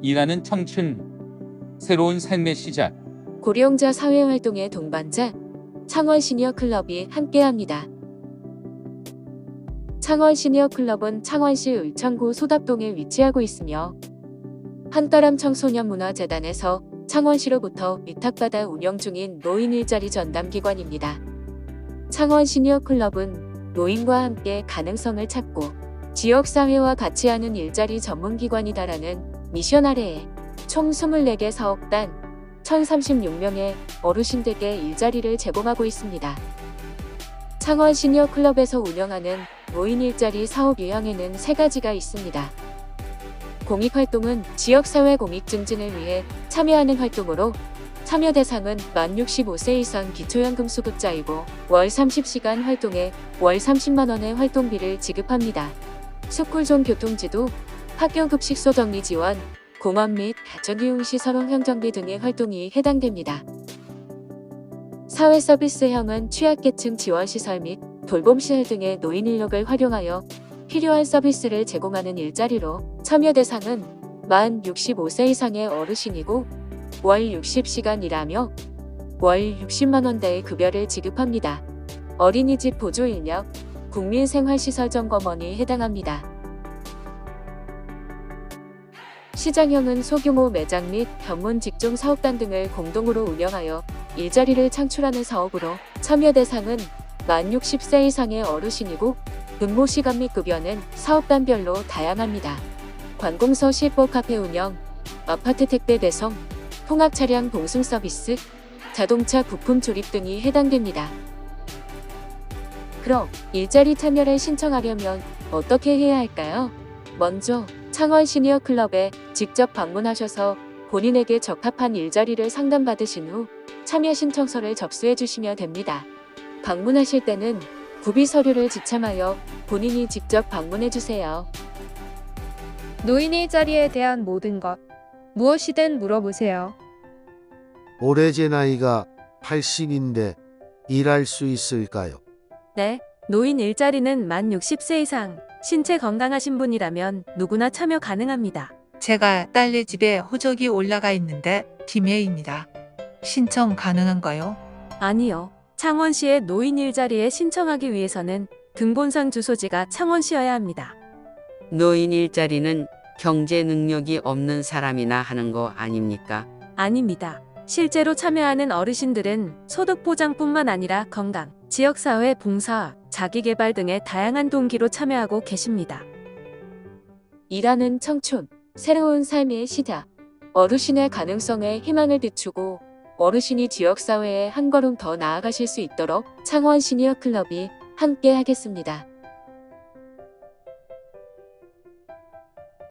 일하는 청춘, 새로운 삶의 시작. 고령자 사회활동의 동반자 창원 시니어 클럽이 함께합니다. 창원 시니어 클럽은 창원시 을창구 소답동에 위치하고 있으며 한따람 청소년 문화재단에서 창원시로부터 위탁받아 운영 중인 노인 일자리 전담기관입니다. 창원 시니어 클럽은 노인과 함께 가능성을 찾고 지역사회와 같이 하는 일자리 전문기관이다라는 미션 아래에 총 24개 사업단 1036명의 어르신들께 일자리를 제공하고 있습니다. 창원 시니어 클럽에서 운영하는 노인 일자리 사업 유형에는 세 가지가 있습니다. 공익활동은 지역사회 공익 증진을 위해 참여하는 활동으로 참여 대상은 만 65세 이상 기초연금 수급자이고 월 30시간 활동에 월 30만원의 활동비를 지급합니다. 스쿨존 교통지도, 학교 급식소 정리 지원, 공원 및 가정이용시설 환경정비 등의 활동이 해당됩니다. 사회서비스형은 취약계층 지원시설 및 돌봄시설 등의 노인 인력을 활용하여 필요한 서비스를 제공하는 일자리로 참여 대상은 만 65세 이상의 어르신이고 월 60시간 일하며 월 60만원대의 급여를 지급합니다. 어린이집 보조 인력, 국민생활시설 점검원이 해당합니다. 시장형은 소규모 매장 및 견문 직종 사업단 등을 공동으로 운영하여 일자리를 창출하는 사업으로 참여 대상은 만 60세 이상의 어르신이고 근무 시간 및 급여는 사업단별로 다양합니다. 관공서 실버 카페 운영, 아파트 택배 배송, 통학 차량 동승 서비스, 자동차 부품 조립 등이 해당됩니다. 그럼 일자리 참여를 신청하려면 어떻게 해야 할까요? 먼저 창원 시니어 클럽에 직접 방문하셔서 본인에게 적합한 일자리를 상담받으신 후 참여 신청서를 접수해 주시면 됩니다. 방문하실 때는 구비 서류를 지참하여 본인이 직접 방문해 주세요. 노인 일자리에 대한 모든 것 무엇이든 물어보세요. 올해 제 나이가 80인데 일할 수 있을까요? 네, 노인 일자리는 만 60세 이상, 신체 건강하신 분이라면 누구나 참여 가능합니다. 제가 딸네 집에 호적이 올라가 있는데 김혜입니다. 신청 가능한가요? 아니요. 창원시의 노인 일자리에 신청하기 위해서는 등본상 주소지가 창원시여야 합니다. 노인 일자리는 경제 능력이 없는 사람이나 하는 거 아닙니까? 아닙니다. 실제로 참여하는 어르신들은 소득 보장뿐만 아니라 건강, 지역사회 봉사, 자기개발 등의 다양한 동기로 참여하고 계십니다. 일하는 청춘, 새로운 삶의 시작. 어르신의 가능성에 희망을 비추고 어르신이 지역사회에 한 걸음 더 나아가실 수 있도록 창원 시니어 클럽이 함께 하겠습니다.